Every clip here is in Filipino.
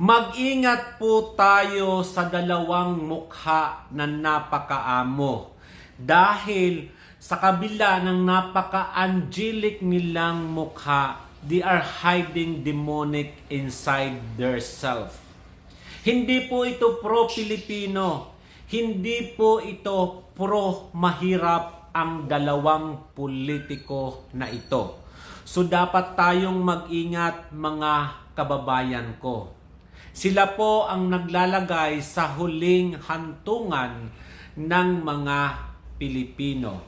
Mag-ingat po tayo sa dalawang mukha na napakaamo. Dahil sa kabila ng napaka-angelic nilang mukha, they are hiding demonic inside their self. Hindi po ito pro-Pilipino. Hindi po ito pro-mahirap ang dalawang politiko na ito. So dapat tayong mag-ingat mga kababayan ko. Sila po ang naglalagay sa huling hantungan ng mga Pilipino.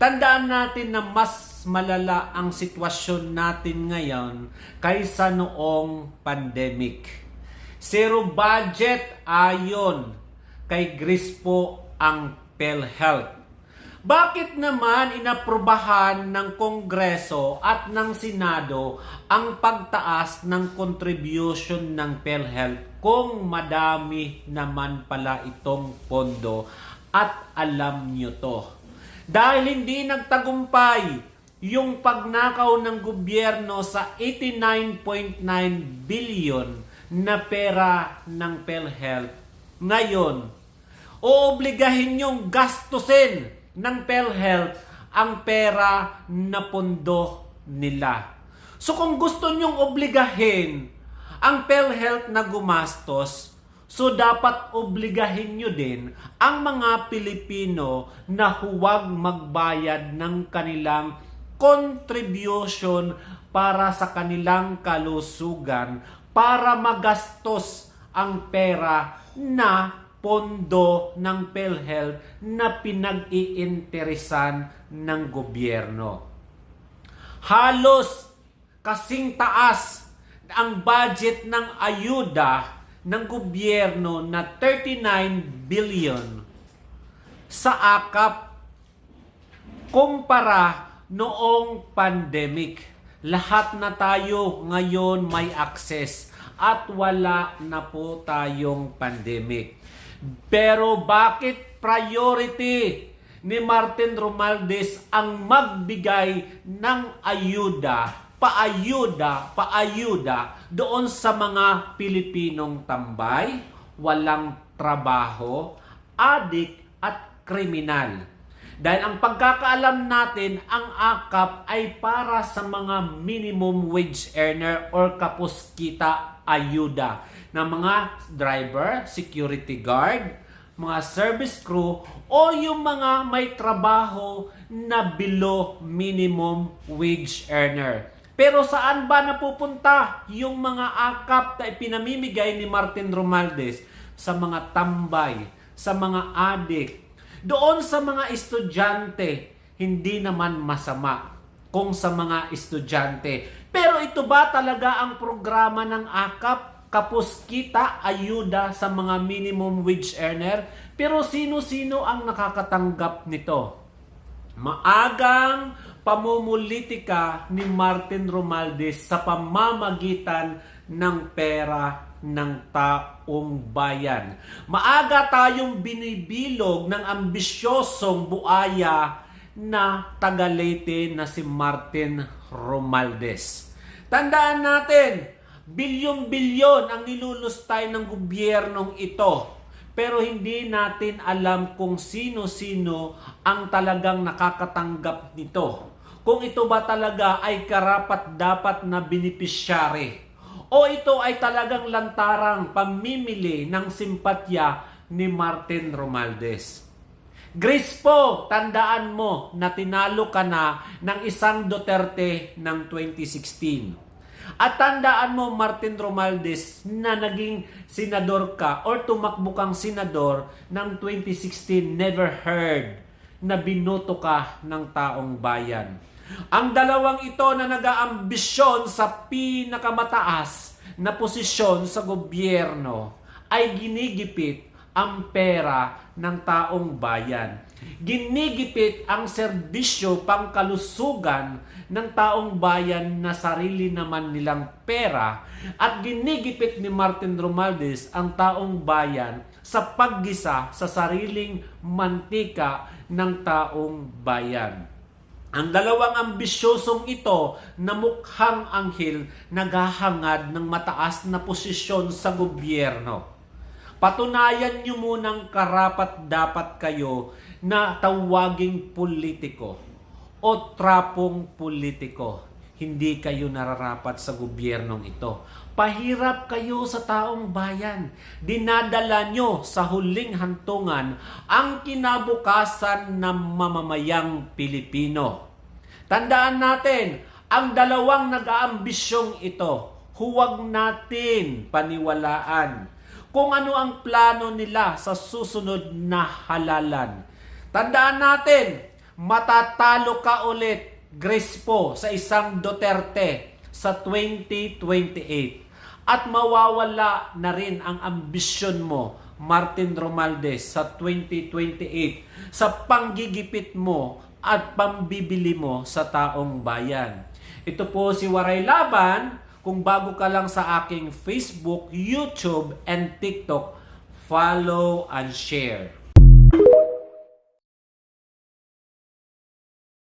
Tandaan natin na mas malala ang sitwasyon natin ngayon kaysa noong pandemic. Zero budget ayon kay Gris po ang PhilHealth. Bakit naman inaprubahan ng Kongreso at ng Senado ang pagtaas ng contribution ng PhilHealth kung madami naman pala itong pondo at alam nyo to? Dahil hindi nagtagumpay yung pagnakaw ng gobyerno sa 89.9 billion na pera ng PhilHealth. Ngayon, oobligahin yung gastusin ng PhilHealth ang pera na pondo nila. So kung gusto nyong obligahin ang PhilHealth na gumastos, so dapat obligahin nyo din ang mga Pilipino na huwag magbayad ng kanilang contribution para sa kanilang kalusugan para magastos ang pera na pondo ng PhilHealth na pinag-iinteresan ng gobyerno. Halos kasing taas ang budget ng ayuda ng gobyerno na 39 billion sa akap kumpara noong pandemic. Lahat na tayo ngayon may access at wala na po tayong pandemic. Pero bakit priority ni Martin Romualdez ang magbigay ng ayuda, paayuda, paayuda doon sa mga Pilipinong tambay, walang trabaho, adik at kriminal? Dahil ang pagkakaalam natin, ang AKAP ay para sa mga minimum wage earner or kapos kita ayuda na mga driver, security guard, mga service crew o yung mga may trabaho na below minimum wage earner. Pero saan ba napupunta yung mga akap na ipinamimigay ni Martin Romualdez sa mga tambay, sa mga adik, doon sa mga estudyante, hindi naman masama kung sa mga estudyante. Pero ito ba talaga ang programa ng AKAP? Kapos kita, ayuda sa mga minimum wage earner? Pero sino-sino ang nakakatanggap nito? Maagang pamumulitika ni Martin Romualdez sa pamamagitan ng pera ng taong bayan. Maaga tayong binibilog ng ambisyosong buaya na tagalete na si Martin Romualdez. Tandaan natin, bilyon-bilyon ang nilulustay ng gobyernong ito. Pero hindi natin alam kung sino-sino ang talagang nakakatanggap nito. Kung ito ba talaga ay karapat dapat na beneficiary o ito ay talagang lantarang pamimili ng simpatya ni Martin Romualdez. Grace po, tandaan mo na tinalo ka na ng isang Duterte ng 2016. At tandaan mo, Martin Romualdez, na naging senador ka or tumakbo kang senador ng 2016, never heard na binoto ka ng taong bayan. Ang dalawang ito na nag-aambisyon sa pinakamataas na posisyon sa gobyerno ay ginigipit ang pera ng taong bayan. Ginigipit ang serbisyo pangkalusugan ng taong bayan na sarili naman nilang pera at ginigipit ni Martin Romualdez ang taong bayan sa paggisa sa sariling mantika ng taong bayan. Ang dalawang ambisyosong ito na mukhang anghel naghahangad ng mataas na posisyon sa gobyerno. Patunayan niyo munang karapat dapat kayo na tawaging politiko o trapong politiko. Hindi kayo nararapat sa gobyernong ito. Pahirap kayo sa taong bayan. Dinadala nyo sa huling hantungan ang kinabukasan ng mamamayang Pilipino. Tandaan natin, ang dalawang nag-aambisyong ito, huwag natin paniwalaan kung ano ang plano nila sa susunod na halalan. Tandaan natin, matatalo ka ulit, Grispo, sa isang Duterte sa 2028. At mawawala na rin ang ambisyon mo, Martin Romualdez, sa 2028 sa panggigipit mo at pambibili mo sa taong bayan. Ito po si Waray Laban. Kung bago ka lang sa aking Facebook, YouTube, and TikTok, follow and share.